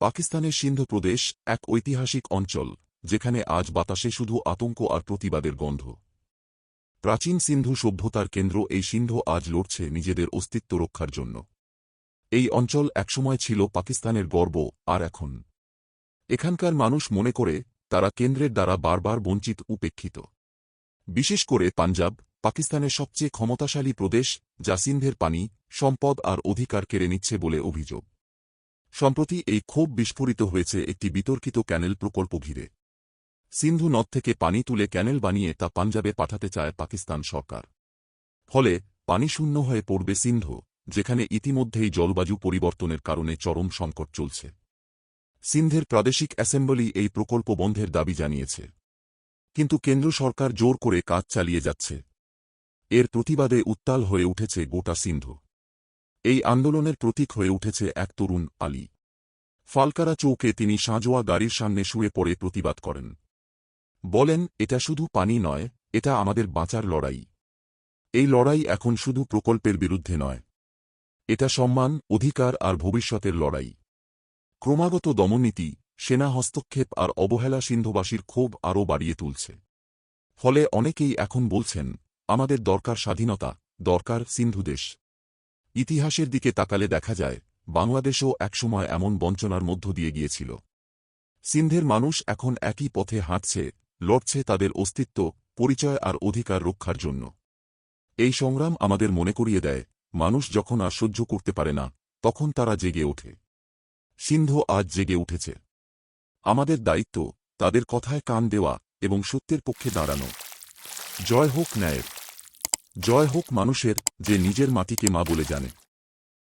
পাকিস্তানের সিন্ধু প্রদেশ এক ঐতিহাসিক অঞ্চল, যেখানে আজ বাতাসে শুধু আতঙ্ক আর প্রতিবাদের গন্ধ। প্রাচীন সিন্ধু সভ্যতার কেন্দ্র এই সিন্ধু আজ লড়ছে নিজেদের অস্তিত্ব রক্ষার জন্য। এই অঞ্চল একসময় ছিল পাকিস্তানের গর্ব, আর এখন? এখানকার মানুষ মনে করে, তারা কেন্দ্রের দ্বারা বারবার বঞ্চিত, উপেক্ষিত। বিশেষ করে পাঞ্জাব, পাকিস্তানের সবচেয়ে ক্ষমতাশালী প্রদেশ, যা সিন্ধের পানি, সম্পদ আর অধিকার কেড়ে নিচ্ছে বলে অভিযোগ। সম্প্রতি এই ক্ষোভ বিস্ফোরিত হয়েছে একটি বিতর্কিত ক্যানেল প্রকল্প ঘিরে। সিন্ধু নদ থেকে পানি তুলে ক্যানেল বানিয়ে তা পাঞ্জাবে পাঠাতে চায় পাকিস্তান সরকার। ফলে পানি শূন্য হয়ে পড়বে সিন্ধু, যেখানে ইতিমধ্যেই জলবায়ু পরিবর্তনের কারণে চরম সংকট চলছে। সিন্ধের প্রাদেশিক অ্যাসেম্বলি এই প্রকল্প বন্ধের দাবি জানিয়েছে। কিন্তু কেন্দ্র সরকার জোর করে কাজ চালিয়ে যাচ্ছে। এর প্রতিবাদে উত্তাল হয়ে উঠেছে গোটা সিন্ধু। এই আন্দোলনের প্রতীক হয়ে উঠেছে এক তরুণ আলী। ফালকারা চৌকে তিনি সাঁজোয়া গাড়ির সামনে শুয়ে পড়ে প্রতিবাদ করেন। বলেন, এটা শুধু পানি নয়, এটা আমাদের বাঁচার লড়াই। এই লড়াই এখন শুধু প্রকল্পের বিরুদ্ধে নয়। এটা সম্মান, অধিকার আর ভবিষ্যতের লড়াই। ক্রমাগত দমননীতি, সেনা হস্তক্ষেপ আর অবহেলা সিন্ধুবাসীর ক্ষোভ আরও বাড়িয়ে তুলছে। ফলে অনেকেই এখন বলছেন, আমাদের দরকার স্বাধীনতা, দরকার সিন্ধুদেশ ইতিহাসের দিকে তাকালে দেখা যায়, বাংলাদেশও একসময় এমন বঞ্চনার মধ্য দিয়ে গিয়েছিল। সিন্ধের মানুষ এখন একই পথে হাঁটছে, লড়ছে তাদের অস্তিত্ব, পরিচয় আর অধিকার রক্ষার জন্য। এই সংগ্রাম আমাদের মনে করিয়ে দেয়, মানুষ যখন আর সহ্য করতে পারে না, তখন তারা জেগে ওঠে। সিন্ধ আজ জেগে উঠেছে। আমাদের দায়িত্ব, তাদের কথায় কান দেওয়া এবং সত্যের পক্ষে দাঁড়ানো। জয় হোক ন্যায়ের জয় হোক মানুষের যে নিজের মাটিকে মা বলে জানে।